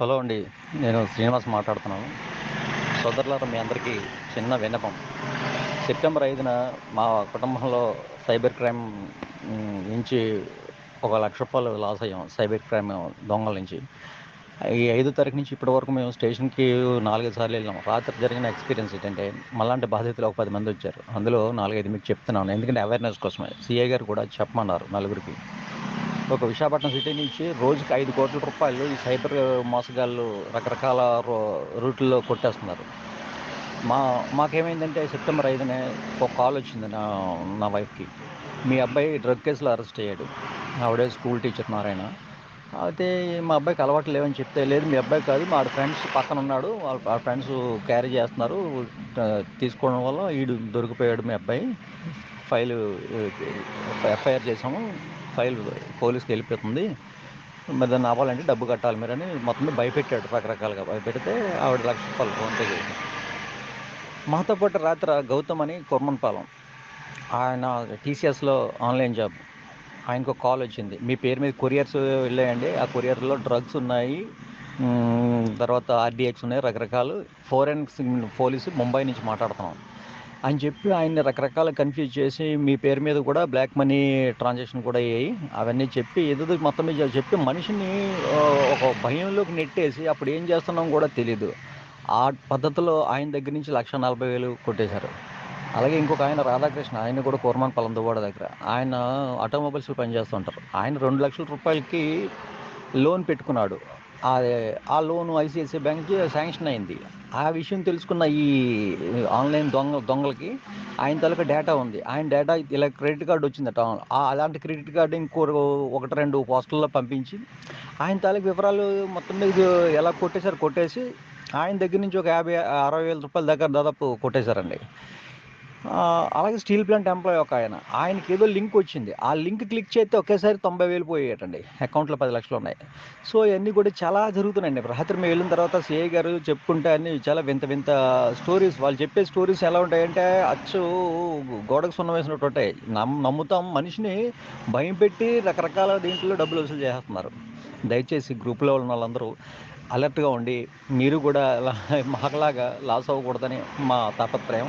Hello అండి నేను శ్రీనివాస్ మాట్లాడుతున్నాను. సోదరులారా మీ అందరికీ చిన్న విన్నపం. సెప్టెంబర్ ఐదున మా కుటుంబంలో సైబర్ క్రైమ్ నుంచి ఒక లక్ష రూపాయలు లాస్ అయ్యాం సైబర్ క్రైమ్ దొంగల నుంచి. ఈ ఐదో తారీఖు నుంచి ఇప్పటి వరకు మేము స్టేషన్కి నాలుగైదు సార్లు వెళ్ళాం. రాత్రి జరిగిన ఎక్స్పీరియన్స్ ఏంటంటే మళ్ళాంటి బాధితులు ఒక పది మంది వచ్చారు. అందులో నాలుగైదు మీకు చెప్తున్నాను. ఎందుకంటే అవేర్నెస్ కోసమే. సిఐ గారు కూడా చెప్పమన్నారు నలుగురికి. ఒక విశాఖపట్నం సిటీ నుంచి రోజుకి ఐదు కోట్ల రూపాయలు ఈ సైబర్ మోసగాళ్ళు రకరకాల రో- రూట్లలో కొట్టేస్తున్నారు. మా మాకేమైందంటే సెప్టెంబర్ ఐదునే ఒక కాల్ వచ్చింది నా నా వైఫ్కి. మీ అబ్బాయి డ్రగ్ కేసులో అరెస్ట్ అయ్యాడు. ఆవిడే స్కూల్ టీచర్ నారాయణ. అయితే మా అబ్బాయికి అలవాటు లేవని చెప్తే లేదు మీ అబ్బాయి కాదు మా ఫ్రెండ్స్ పక్కన ఉన్నాడు వాళ్ళ ఫ్రెండ్స్ క్యారీ చేస్తున్నారు తీసుకోవడం వల్ల వీడు దొరికిపోయాడు మీ అబ్బాయి. ఫైల్ ఎఫ్ఐఆర్ చేసాము ఫైల్ పోలీస్కి వెళ్ళిపోతుంది. మరి దాన్ని ఆపాలంటే డబ్బు కట్టాలి మీరు అని మొత్తం భయపెట్టాడు రకరకాలుగా. భయపెడితే ఆవిడ లక్ష రూపాయలు ఫోన్పే చేసి మాతో పాటు రాత్రి గౌతమ్ అని కొర్మన్పాలెం ఆయన టీసీఎస్లో ఆన్లైన్ జాబ్. ఆయనకు ఒక కాల్ వచ్చింది. మీ పేరు మీద కొరియర్స్ వెళ్ళాయండి. ఆ కొరియర్లో డ్రగ్స్ ఉన్నాయి. తర్వాత ఆర్డీఎక్స్ ఉన్నాయి. రకరకాలు. ఫోరెన్సిక్ పోలీసు ముంబై నుంచి మాట్లాడుతున్నాం. అని చెప్పి ఆయన్ని రకరకాల కన్ఫ్యూజ్ చేసి మీ పేరు మీద కూడా బ్లాక్ మనీ ట్రాన్సాక్షన్ కూడా అయ్యాయి. అవన్నీ చెప్పి ఏదో మొత్తం మీద చెప్పి మనిషిని ఒక భయంలోకి నెట్టేసి అప్పుడు ఏం చేస్తున్నాం కూడా తెలీదు. ఆ పద్ధతిలో ఆయన దగ్గర నుంచి లక్ష నలభై వేలు కొట్టేశారు. అలాగే ఇంకొక ఆయన రాధాకృష్ణ ఆయన కూడా కోరమాన్ పలందువాడ దగ్గర. ఆయన ఆటోమొబైల్స్ పనిచేస్తుంటారు ఆయన రెండు లక్షల రూపాయలకి లోన్ పెట్టుకున్నాడు. ఆ లోను లోన్ ఐసిఐసిఐ బ్యాంక్కి శాంక్షన్ అయింది. ఆ విషయం తెలుసుకున్న ఈ ఆన్లైన్ దొంగ దొంగలకి ఆయన తాలూకా డేటా ఉంది. ఆయన డేటా ఇలా క్రెడిట్ కార్డు వచ్చిందట. అలాంటి క్రెడిట్ కార్డు ఇంకో ఒకటి రెండు పోస్టుల్లో పంపించి ఆయన తాలూకు వివరాలు మొత్తం మీద ఎలా కొట్టేశారు కొట్టేసి ఆయన దగ్గర నుంచి ఒక యాభై అరవై వేల రూపాయల దగ్గర దాదాపు కొట్టేశారండి. అలాగే స్టీల్ ప్లాంట్ ఎంప్లాయ్ ఒక ఆయన. ఆయనకి ఏదో లింక్ వచ్చింది. ఆ లింక్ క్లిక్ చేస్తే ఒకేసారి తొంభై వేలు పోయేటండి. అకౌంట్లో పది లక్షలు ఉన్నాయి. సో ఇవన్నీ కూడా చాలా జరుగుతున్నాయండి. రాత్రి మేము వెళ్ళిన తర్వాత సిఐ గారు చెప్పుకుంటే అన్ని చాలా వింత వింత స్టోరీస్ వాళ్ళు చెప్పే స్టోరీస్ ఎలా ఉంటాయంటే అచ్చు గోడకు సున్నం వేసినట్టు ఉంటాయి. నమ్ నమ్ముతాం. మనిషిని భయం పెట్టి రకరకాల దీంట్లో డబ్బులు వసూలు చేస్తున్నారు దయచేసి గ్రూప్లో ఉన్న వాళ్ళందరూ అలర్ట్గా ఉండి మీరు కూడా అలా మాకులాగా లాస్ అవ్వకూడదని మా తాపత్రయం.